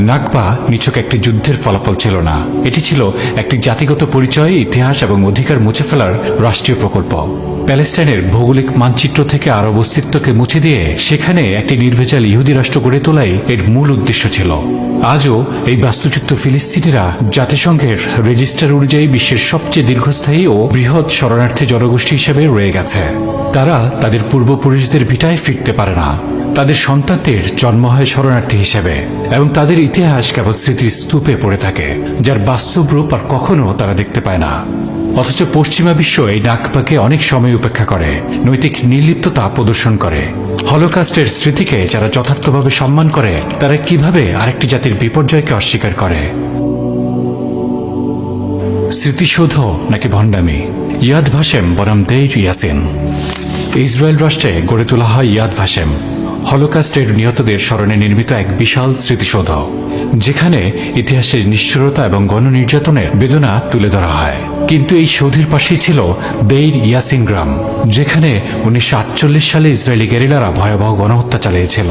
নাকবা নিছক একটি যুদ্ধের ফলাফল ছিল না। এটি ছিল একটি জাতিগত পরিচয়, ইতিহাস এবং অধিকার মুছে ফেলার রাষ্ট্রীয় প্রকল্প। প্যালেস্টাইনের ভৌগোলিক মানচিত্র থেকে আরব অস্তিত্বকে মুছে দিয়ে সেখানে একটি নির্ভেজাল ইহুদি রাষ্ট্র গড়ে তোলাই এর মূল উদ্দেশ্য ছিল। আজও এই বাস্তুচ্যুত ফিলিস্তিনিরা জাতিসংঘের রেজিস্টার অনুযায়ী বিশ্বের সবচেয়ে দীর্ঘস্থায়ী ও বৃহৎ শরণার্থী জনগোষ্ঠী হিসেবে রয়ে গেছে। তারা তাদের পূর্বপুরুষদের ভিটায় ফিরতে পারে না। তাদের সন্তানদের জন্ম হয় শরণার্থী হিসেবে এবং তাদের ইতিহাস কেবল স্মৃতির স্তূপে পড়ে থাকে, যার বাস্তব রূপ আর কখনো তারা দেখতে পায় না। অথচ পশ্চিমা বিশ্ব এই ডাকপাকে অনেক সময় উপেক্ষা করে, নৈতিক নির্লিপ্ততা প্রদর্শন করে। হলোকাস্টের স্মৃতিকে যারা যথার্থভাবে সম্মান করে, তারা কীভাবে আরেকটি জাতির বিপর্যয়কে অস্বীকার করে? স্মৃতিশোধ নাকি ভণ্ডামি? ইয়াদ ভাসেম বনাম দেই ইয়াসিন। ইসরায়েল রাষ্ট্রে গড়ে তোলা হয় ইয়াদ ভাসেম। হলোকাস্টের নিহতদের স্মরণে নির্মিত এক বিশাল স্মৃতিসৌধ, যেখানে ইতিহাসের নিষ্ঠুরতা এবং গণনির্যাতনের বেদনা তুলে ধরা হয়। কিন্তু এই সৌধের পাশেই ছিল দেইর ইয়াসিন গ্রাম, যেখানে উনিশশো আটচল্লিশ সালে ইসরায়েলি গেরিলারা ভয়াবহ গণহত্যা চালিয়েছিল।